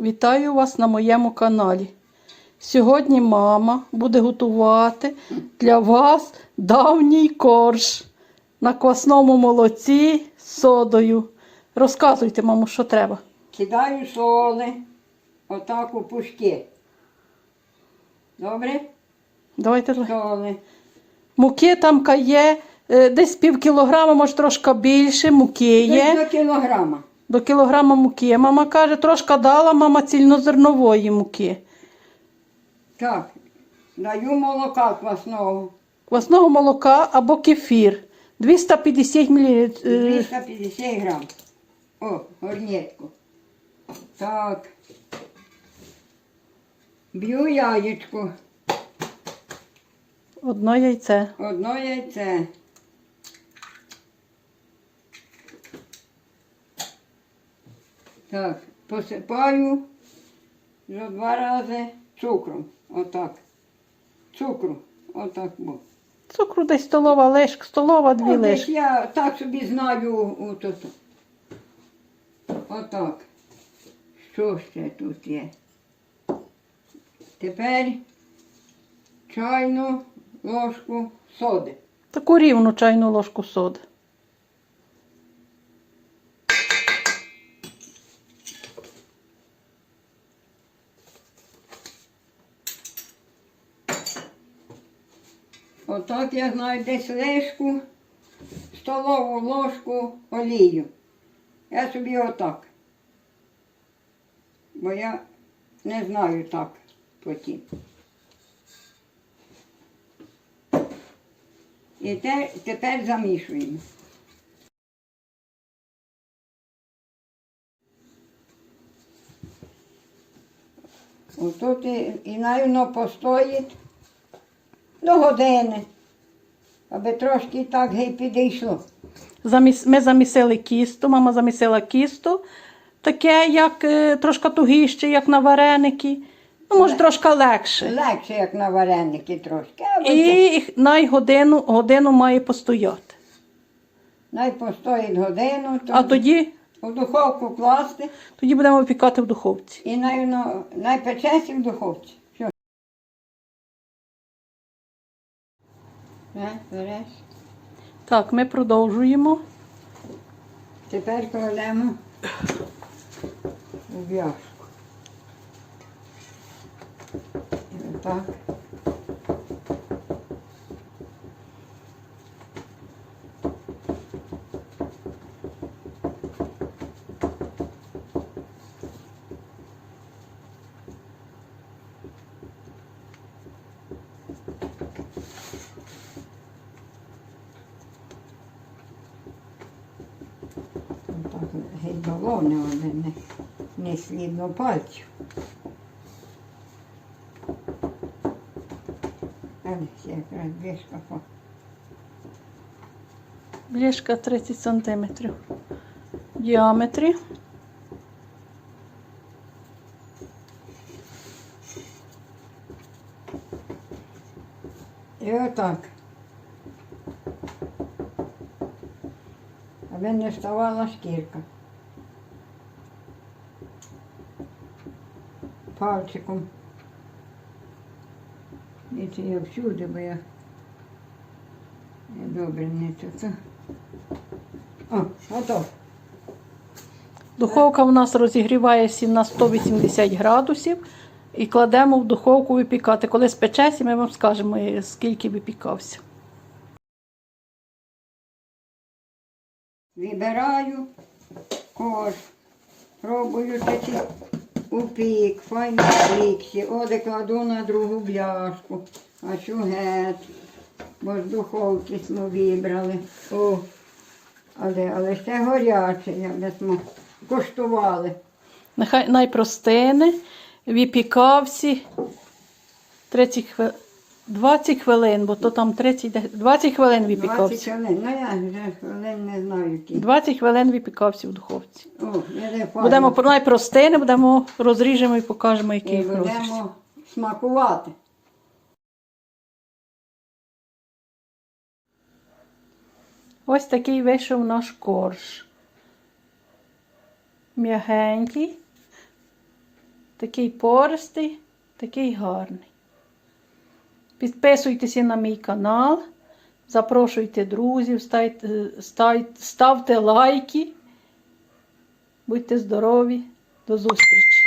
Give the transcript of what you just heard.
Вітаю вас на моєму каналі. Сьогодні мама буде готувати для вас давній корж на квасному молоці з содою. Розказуйте, мамо, що треба. Кидаю соли отак у пушки. Добре? Давайте Соли. муки там є е, десь пів кілограма, може трошки більше. Муки Десь є. до кілограма. До кілограма муки. Мама каже, трошки дала мама цільнозернової муки. Так. Даю молока квасного. Квасного молока або кефір. 250 мл. 250 грам. О, горнєтку. Так. Б'ю яєчко. Одно яйце. Одно яйце. Так, посипаю за два рази цукром. Отак. Цукру. Отак. бо. Цукру десь столова лишка, столова дві Ну, десь лишки. я так собі знаю отут. Отак. Що ще тут є? Тепер чайну ложку соди. Таку рівну чайну ложку соди. Отак я знаю десь лишку, столову ложку олію. Я собі отак. Бо я не знаю так потім. І те, тепер замішуємо. Отут і, і навіть постоїть до години, аби трошки так гей підійшло. Заміс... Ми замісили кісту, мама замісила кісту. Таке, як е, трошки тугіще, як на вареники. Ну, може, трошки легше. Легше, як на вареники трошки. А оце І най годину, годину має постояти. най постоїть годину, то А тоді, в духовку класти тоді будемо випікати в духовці. і най, ну, найпечеться в духовці. Так, ми продовжуємо. Тепер кладемо у в'яжку. І отак. Геть але не, не слідно пальців. Але якраз вишка по. Блішка 30 см в діаметрі. І отак. Аби не вставала шкірка. Пальчиком. І я всюди, бо я, я добре не це. О, готово. Духовка у нас розігрівається на 180 градусів і кладемо в духовку випікати. Коли спечеться, ми вам скажемо, скільки випікався. Вибираю корж, пробую такі упік, файно піксі, оде кладу на другу бляшку, а що гет, бо з духовки ми вибрали. О, але, але ще горяче, як ми куштували. Нехай найпростине, випікався 30 хвилин. 20 хвилин, бо то там 30, де- 20 хвилин 20 випікався. хвилин, ну я вже хвилин не знаю які. 20 хвилин випікався в духовці. О, я. Будемо найпростине, будемо розріжемо і покажемо, який І розріз. будемо смакувати. Ось такий вийшов наш корж. М'ягенький. Такий пористий, такий гарний. Підписуйтеся на мій канал, запрошуйте друзів, ставте, лайки. Будьте здорові, до зустрічі!